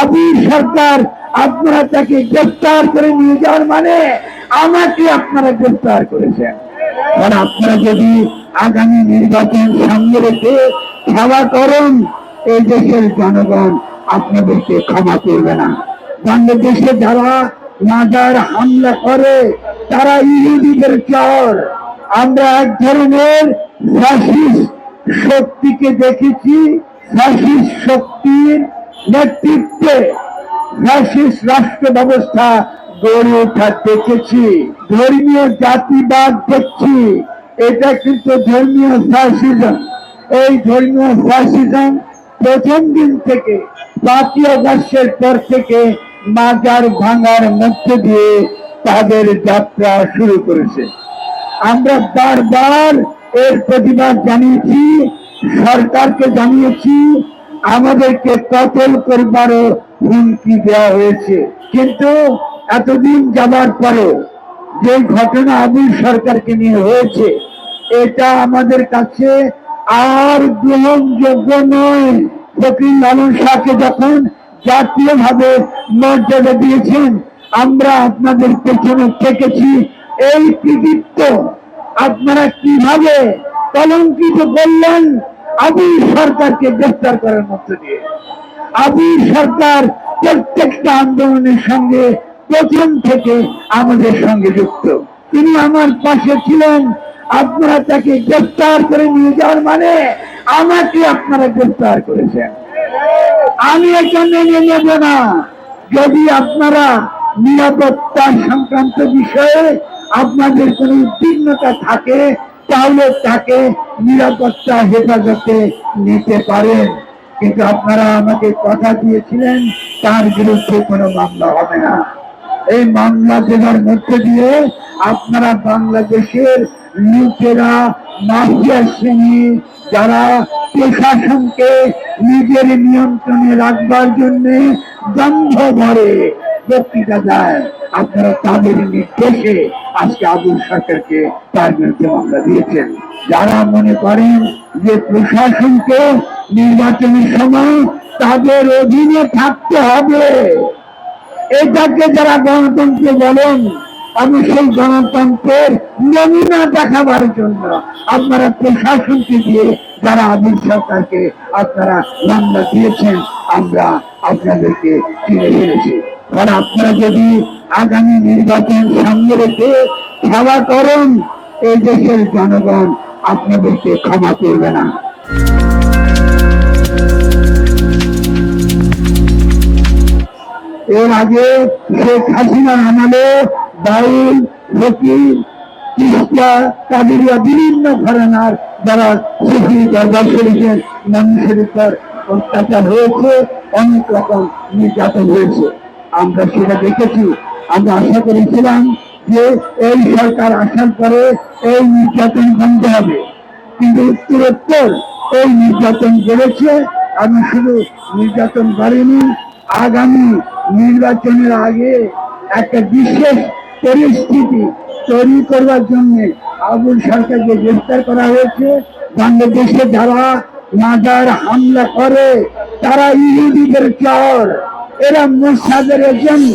আবির সরকার আপনারা তাকে গ্রেফতার করে নিয়ে যাওয়ার মানে আমাকে আপনারা গ্রেফতার করেছেন। আর আপনারা যদি আগামী নির্বাচন সামনে রেখে খেলা করেন, এই দেশের জনগণ আপনাদেরকে ক্ষমা করবে না। বাংলাদেশে যারা মাজার হামলা করে, তারা ইহুদিদের চর। আমরা এক ধরনের শক্তিকে দেখেছি। শক্তির নেতৃত্বে ফ্যাসিস্ট রাষ্ট্র ব্যবস্থা গড়ে ওঠা দেখেছি। ধর্মীয় জাতিবাদ দেখছি। এটা কিন্তু ধর্মীয় ফ্যাসিজম এই ধর্মীয় ফ্যাসিজম প্রথম দিন থেকে পাঁচই অগস্টের পর থেকে মাজার ভাঙার মধ্যে দিয়ে তাদের যাত্রা শুরু করেছে। আমরা বারবার এর প্রতিবাদ জানিয়েছি, সরকারকে জানিয়েছি আমাদেরকে কতল করবারও হুমকি দেওয়া হয়েছে। কিন্তু এতদিন যাবার পরে যে ঘটনা আবুল সরকারকে নিয়ে হয়েছে, এটা আমাদের কাছে আর গ্রহণযোগ্য নয়। ফকির লালন শাহকে যখন জাতীয় ভাবে মর্যাদা দিয়েছেন, আমরা আপনাদের পেছনে থেকেছি। এই কৃতিত্ব আপনারা কীভাবে কলঙ্কিত করলেন আবির সরকারকে গ্রেফতার করার মধ্য দিয়ে আবির সরকার প্রত্যেকটা আন্দোলনের সঙ্গে প্রথম থেকে আমাদের সঙ্গে যুক্ত। তিনি আমার পাশে ছিলেন। আপনারা তাকে গ্রেফতার করে নিয়ে যাওয়ার মানে আমাকে আপনারা গ্রেফতার করেছেন। আমি এটা মেনে নেব না। যদি আপনারা নিরাপত্তা সংক্রান্ত বিষয়ে আপনাদের কোনো উদ্বিগ্নতা থাকে তাহলে তাকে নিরাপত্তা হেফাজতে নিতে পারেন। কিন্তু আপনারা আমাকে কথা দিয়েছিলেন, তার বিরুদ্ধে কোনো মামলা হবে না। এই মামলা দেওয়ার মধ্যে দিয়ে আপনারা বাংলাদেশের লুটেরা, মাফিয়া শ্রেণি, যারা প্রশাসনকে নিজের নিয়ন্ত্রণে রাখবার জন্য দম্ভ ভরে বক্তৃতা দেয়। আপনারা তাদের নির্দেশে আজকে আবুল সরকারকে তার বিরুদ্ধে মামলা দিয়েছেন। যারা মনে করেন যে প্রশাসনকে নির্বাচনের সময় তাদের অধীনে থাকতে হবে, এটাকে যারা গণতন্ত্র বলেন, আমি সেই গণতন্ত্রের নমুনা দেখাবার জন্য আপনারা প্রশাসনকে দিয়ে যারা আবির সরকারকে আপনারা মামলা দিয়েছেন, আমরা আপনাদেরকে চিনে ফেলেছি। কারণ আপনারা যদি আগামী নির্বাচন সামনে রেখে খেলা করেন, এই দেশের জনগণ আপনাদেরকে ক্ষমা করবে না। এর আগে শেখ হাসিনার আমলে বাইল ফকির, তিস্তা, কাদেরিয়া বিভিন্ন ঘরানার যারা সুফি দরবার শরীফের মানুষের উপর অত্যাচার হয়েছে, অনেক রকম নির্যাতন হয়েছে। আমরা সেটা দেখেছি। আমরা আশা করেছিলাম যে এই সরকার আসার পরে এই নির্যাতন বন্ধ হবে। কিন্তু উত্তরোত্তর এই নির্যাতন বেড়েছে আমি শুধু নির্যাতন করিনি, আগামী নির্বাচনের আগে একটা বিশেষ পরিস্থিতি তৈরি করবার জন্য আবুল সরকারকে গ্রেফতার করা হয়েছে। বাংলাদেশে যারা মাজার হামলা করে, তারা ইহুদিদের চর। এরা মুসাদের এজেন্ট।